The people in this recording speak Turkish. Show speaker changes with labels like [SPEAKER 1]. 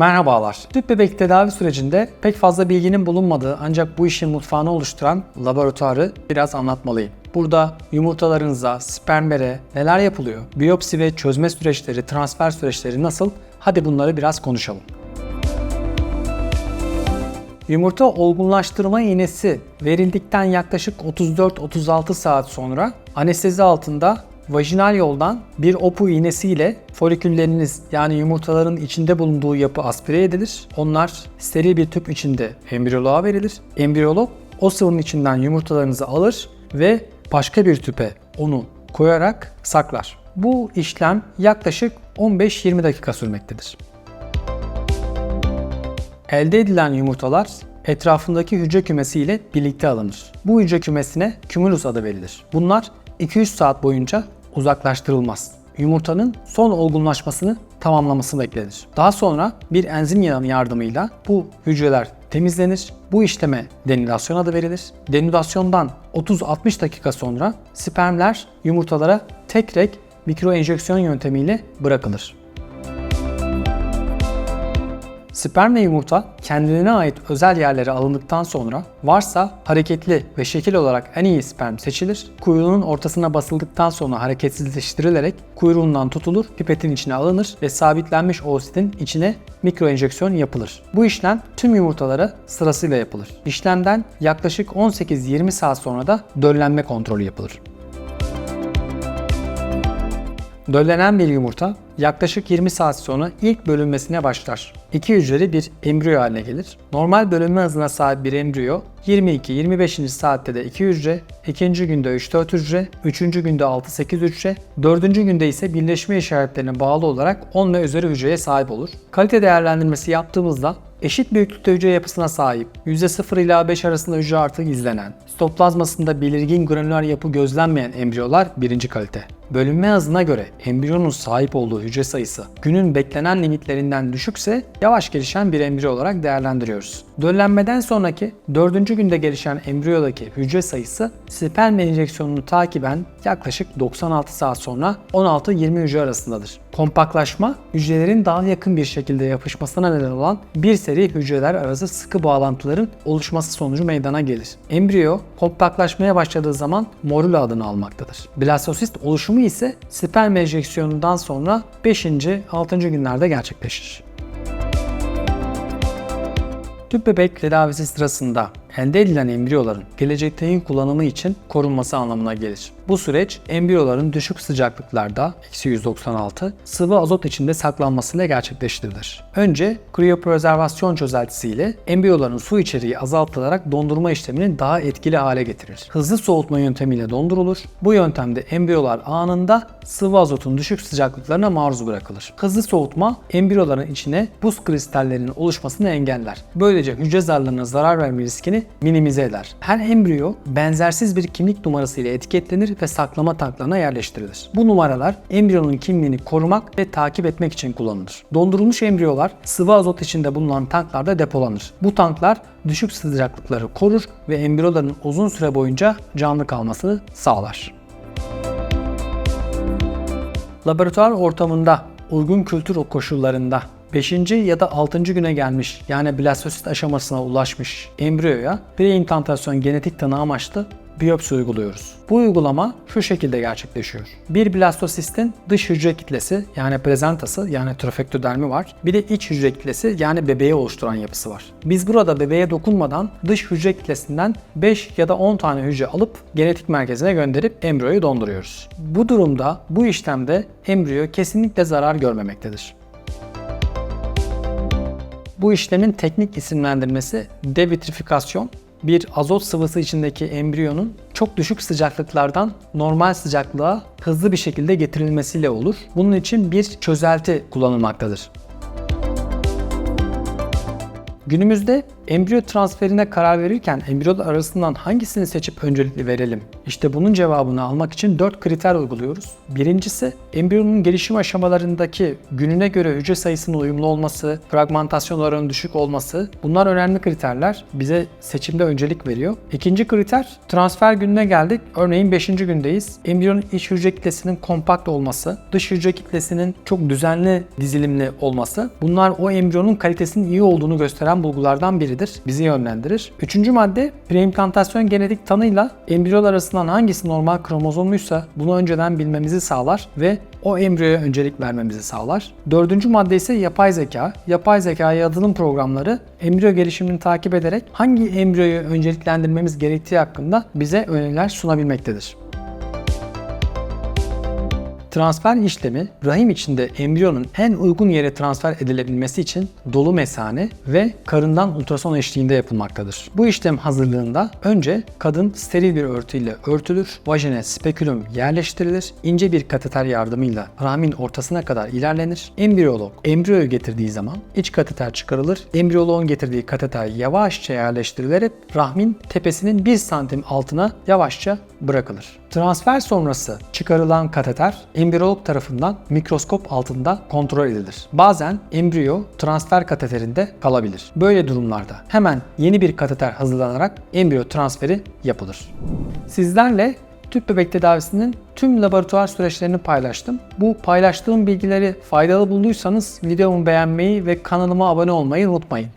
[SPEAKER 1] Merhabalar. Tüp bebek tedavi sürecinde pek fazla bilginin bulunmadığı ancak bu işin mutfağını oluşturan laboratuvarı biraz anlatmalıyım. Burada yumurtalarınıza, spermlere neler yapılıyor? Biyopsi ve çözme süreçleri, transfer süreçleri nasıl? Hadi bunları biraz konuşalım. Yumurta olgunlaştırma iğnesi verildikten yaklaşık 34-36 saat sonra anestezi altında vajinal yoldan bir OPU iğnesiyle folikülleriniz yani yumurtaların içinde bulunduğu yapı aspire edilir. Onlar steril bir tüp içinde embriyoloğa verilir. Embriyolog o sıvının içinden yumurtalarınızı alır ve başka bir tüpe onu koyarak saklar. Bu işlem yaklaşık 15-20 dakika sürmektedir. Elde edilen yumurtalar etrafındaki hücre kümesi ile birlikte alınır. Bu hücre kümesine kümülus adı verilir. Bunlar 2-3 saat boyunca uzaklaştırılmaz. Yumurtanın son olgunlaşmasını tamamlaması beklenir. Daha sonra bir enzim yardımıyla bu hücreler temizlenir. Bu işleme denülasyon adı verilir. Denülasyondan 30-60 dakika sonra spermler yumurtalara tek renk mikro enjeksiyon yöntemiyle bırakılır. Sperm ve yumurta kendilerine ait özel yerlere alındıktan sonra varsa hareketli ve şekil olarak en iyi sperm seçilir. Kuyruğunun ortasına basıldıktan sonra hareketsizleştirilerek kuyruğundan tutulur, pipetin içine alınır ve sabitlenmiş oosidin içine mikro enjeksiyon yapılır. Bu işlem tüm yumurtalara sırasıyla yapılır. İşlemden yaklaşık 18-20 saat sonra da döllenme kontrolü yapılır. Döllenen bir yumurta yaklaşık 20 saat sonra ilk bölünmesine başlar. İki hücreli bir embriyo haline gelir. Normal bölünme hızına sahip bir embriyo 22-25. saatte de 2 hücre, ikinci günde 3-4 hücre, üçüncü günde 6-8 hücre, dördüncü günde ise birleşme işaretlerine bağlı olarak 10 ve üzeri hücreye sahip olur. Kalite değerlendirmesi yaptığımızda eşit büyüklükte hücre yapısına sahip, %0 ila 5 arasında hücre artığı izlenen, stoplazmasında belirgin granüler yapı gözlenmeyen embriyolar birinci kalite. Bölünme hızına göre embriyonun sahip olduğu hücre sayısı günün beklenen limitlerinden düşükse yavaş gelişen bir embriyo olarak değerlendiriyoruz. Döllenmeden sonraki 4. günde gelişen embriyodaki hücre sayısı sperm enjeksiyonunu takiben yaklaşık 96 saat sonra 16-20 hücre arasındadır. Kompaktlaşma, hücrelerin daha yakın bir şekilde yapışmasına neden olan bir seri hücreler arası sıkı bağlantıların oluşması sonucu meydana gelir. Embriyo kompaktlaşmaya başladığı zaman morula adını almaktadır. Blastosist oluşumu ise sperm enjeksiyonundan sonra 5. 6. günlerde gerçekleşir. Tüp bebek tedavisi sırasında elde edilen embriyoların gelecekteki kullanımı için korunması anlamına gelir. Bu süreç embriyoların düşük sıcaklıklarda eksi 196 sıvı azot içinde saklanmasıyla gerçekleştirilir. Önce kriyoprezervasyon çözeltisiyle embriyoların su içeriği azaltılarak dondurma işlemini daha etkili hale getirir. Hızlı soğutma yöntemiyle dondurulur. Bu yöntemde embriyolar anında sıvı azotun düşük sıcaklıklarına maruz bırakılır. Hızlı soğutma embriyoların içine buz kristallerinin oluşmasını engeller. Böylece hücre zarlarına zarar verme riskini minimize eder. Her embriyo benzersiz bir kimlik numarası ile etiketlenir ve saklama tanklarına yerleştirilir. Bu numaralar embriyonun kimliğini korumak ve takip etmek için kullanılır. Dondurulmuş embriyolar sıvı azot içinde bulunan tanklarda depolanır. Bu tanklar düşük sıcaklıkları korur ve embriyoların uzun süre boyunca canlı kalmasını sağlar. Laboratuvar ortamında uygun kültür koşullarında 5. ya da 6. güne gelmiş yani blastosit aşamasına ulaşmış embriyoya preimplantasyon genetik tanı amaçlı biyopsi uyguluyoruz. Bu uygulama şu şekilde gerçekleşiyor. Bir blastosistin dış hücre kitlesi yani prezentası yani trofektodermi var. Bir de iç hücre kitlesi yani bebeği oluşturan yapısı var. Biz burada bebeğe dokunmadan dış hücre kitlesinden 5 ya da 10 tane hücre alıp genetik merkezine gönderip embriyoyu donduruyoruz. Bu durumda bu işlemde embriyo kesinlikle zarar görmemektedir. Bu işlemin teknik isimlendirmesi devitrifikasyon. Bir azot sıvısı içindeki embriyonun çok düşük sıcaklıklardan normal sıcaklığa hızlı bir şekilde getirilmesiyle olur. Bunun için bir çözelti kullanılmaktadır. Günümüzde embriyo transferine karar verirken embriyolar arasından hangisini seçip öncelikli verelim İşte bunun cevabını almak için 4 kriter uyguluyoruz. Birincisi embriyonun gelişim aşamalarındaki gününe göre hücre sayısının uyumlu olması, fragmentasyon oranının düşük olması bunlar önemli kriterler. Bize seçimde öncelik veriyor. İkinci kriter transfer gününe geldik. Örneğin 5. gündeyiz. Embriyonun iç hücre kitlesinin kompakt olması, dış hücre kitlesinin çok düzenli dizilimli olması. Bunlar o embriyonun kalitesinin iyi olduğunu gösteren bulgulardan biridir. Bizi yönlendirir. Üçüncü madde preimplantasyon genetik tanıyla embriyolar arasından hangisi normal kromozomluysa bunu önceden bilmemizi sağlar ve o embriyoya öncelik vermemizi sağlar. Dördüncü madde ise yapay zeka. Yapay zeka yazılım programları embriyo gelişimini takip ederek hangi embriyoyu önceliklendirmemiz gerektiği hakkında bize öneriler sunabilmektedir. Transfer işlemi rahim içinde embriyonun en uygun yere transfer edilebilmesi için dolu mesane ve karından ultrason eşliğinde yapılmaktadır. Bu işlem hazırlığında önce kadın steril bir örtüyle örtülür, vajine spekülum yerleştirilir, ince bir kateter yardımıyla rahmin ortasına kadar ilerlenir. Embriyolog embriyoyu getirdiği zaman iç kateter çıkarılır, embriyoloğun getirdiği kateter yavaşça yerleştirilerek rahmin tepesinin 1 santim altına yavaşça bırakılır. Transfer sonrası çıkarılan kateter embriyolog tarafından mikroskop altında kontrol edilir. Bazen embriyo transfer kateterinde kalabilir. Böyle durumlarda hemen yeni bir kateter hazırlanarak embriyo transferi yapılır. Sizlerle tüp bebek tedavisinin tüm laboratuvar süreçlerini paylaştım. Bu paylaştığım bilgileri faydalı bulduysanız videomu beğenmeyi ve kanalıma abone olmayı unutmayın.